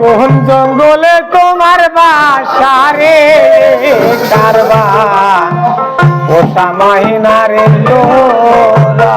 কোন জঙ্গলে তোমার বাসারে কারবা ও সামাহিনারে তোরা।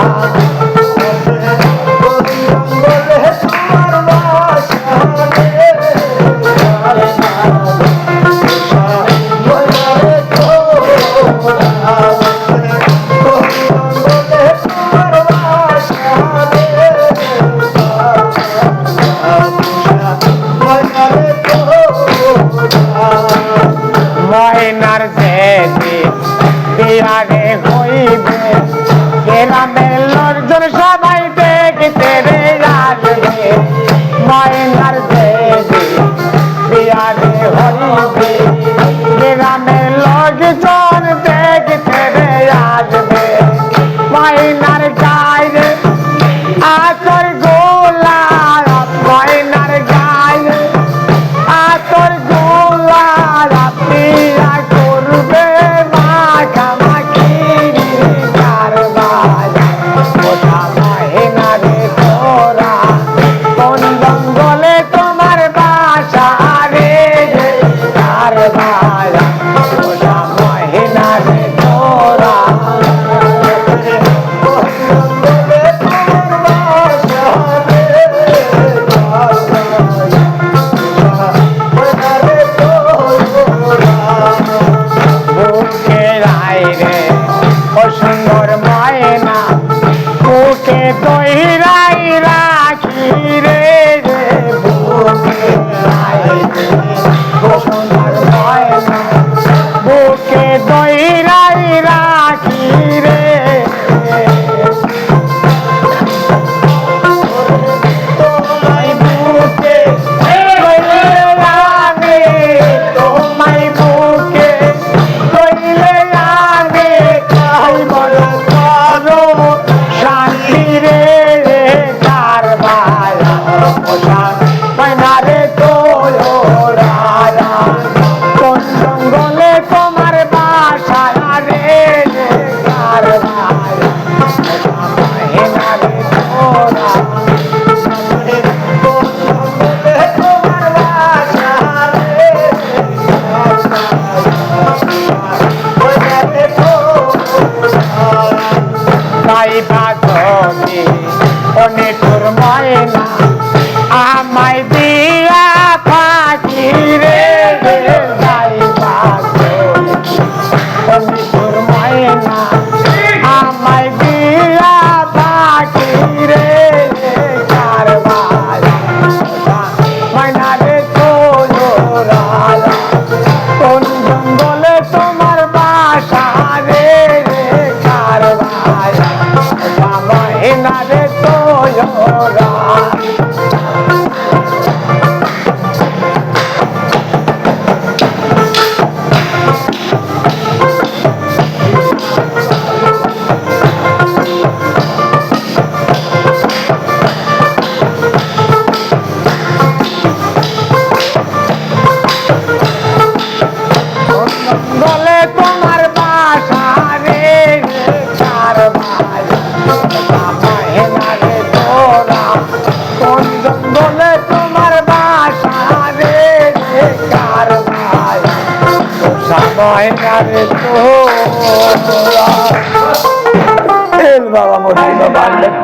Thank you. অসার my baby. কার ভাই। সময় না রে তো বাবা মরিল বাড়লেন